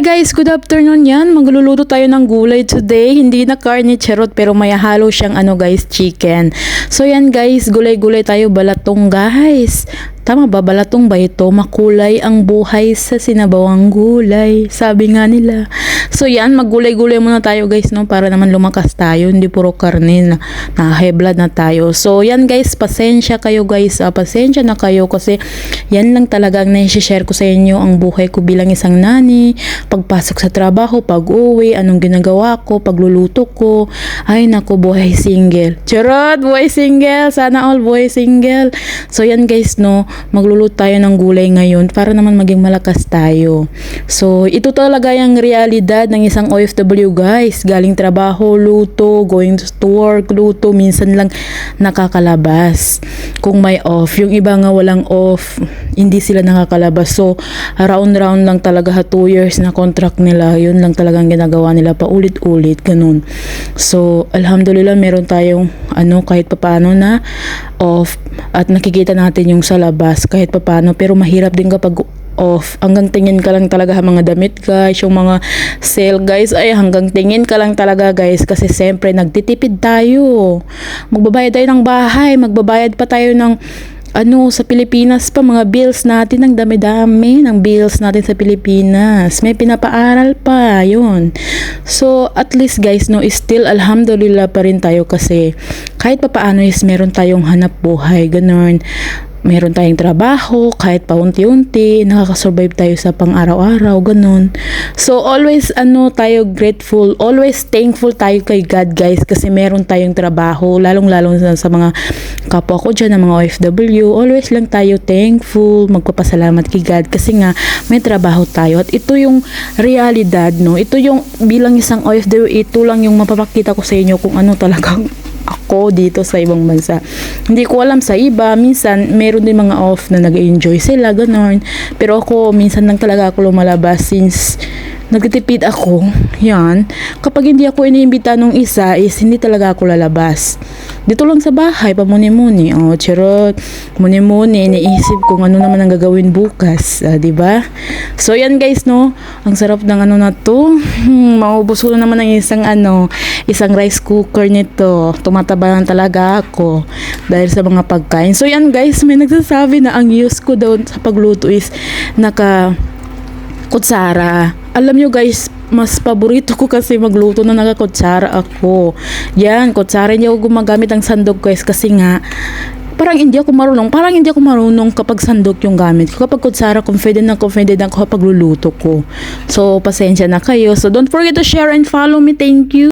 Hi guys, good afternoon yan. Magluluto tayo ng gulay today. Hindi na karne charot pero may halo siyang ano guys, chicken. So yan guys, gulay-gulay tayo balatong guys. Tama ba balatong ba? Makulay ang buhay sa sinabawang gulay. Sabi nga nila. So yan, maggulay-gulay muna tayo guys no para naman lumakas tayo. Hindi puro karne na, na high blood na tayo. So yan guys, pasensya kayo guys. Ah, pasensya na kayo kasi yan lang talaga ang naishishare ko sa inyo ang buhay ko bilang isang nani. Pagpasok sa trabaho, pag-uwi, anong ginagawa ko, pagluluto ko. Ay nako, buhay single. Charot, buhay single. Sana all buhay single. So yan guys no, magluluto tayo ng gulay ngayon para naman maging malakas tayo. So ito talaga yung realidad ng isang OFW guys. Galing trabaho, luto, going to work, luto, minsan lang nakakalabas. Kung may off, yung iba nga walang off, hindi sila nakakalabas. So round-round lang talaga ha 2 years na contract nila. Yun lang talagang ginagawa nila paulit-ulit ganun. So alhamdulillah meron tayong ano kahit papaano na off at nakikita natin yung sa labas kahit papaano pero mahirap din kapag off. Hanggang tingin ka lang talaga ha, mga damit guys, yung mga sale guys, ay hanggang tingin ka lang talaga guys kasi siyempre nagtitipid tayo. Magbabayad tayo ng bahay, magbabayad pa tayo ng ano sa Pilipinas pa mga bills natin ang dami-dami ng bills natin sa Pilipinas. May pinapaaral pa yun. So at least guys no still alhamdulillah pa rin tayo kasi kahit papaano is meron tayong hanap buhay ganun meron tayong trabaho, kahit paunti-unti, nakakasurvive tayo sa pang-araw-araw, ganun. So, always, ano, tayo grateful, always thankful tayo kay God, guys, kasi meron tayong trabaho, lalong-lalong sa, sa mga kapwa ko dyan, ng mga OFW, always lang tayo thankful, magpapasalamat kay God, kasi nga, may trabaho tayo. At ito yung realidad, no? Ito yung, bilang isang OFW, ito lang yung mapapakita ko sa inyo kung ano talagang ako dito sa ibang bansa. Hindi ko alam sa iba, minsan meron din mga off na nag-enjoy sila, ganon. Pero ako, minsan lang talaga ako lumalabas since nagtitipid ako, yan. Kapag hindi ako iniimbita nung isa, is hindi talaga ako lalabas. Dito lang sa bahay, pamuni-muni. Oh, charot. Muni-muni, iniisip kung ano naman ang gagawin bukas. Di ba? So, yan guys, no? Ang sarap ng ano na to. Hmm, maubos ko na naman ng isang ano, isang rice cooker nito. Tumataba lang talaga ako dahil sa mga pagkain. So, yan guys, may nagsasabi na ang use ko daw sa pagluto is naka kutsara. Alam nyo guys, mas paborito ko kasi magluto na nakakutsara ako. Yan, kutsara hindi ako gumagamit ng sandog guys kasi nga parang hindi ako marunong. Parang hindi ako marunong kapag sandok yung gamit. Kapag kutsara, confident na confident ako kapag luluto ko. So, pasensya na kayo. So, don't forget to share and follow me. Thank you.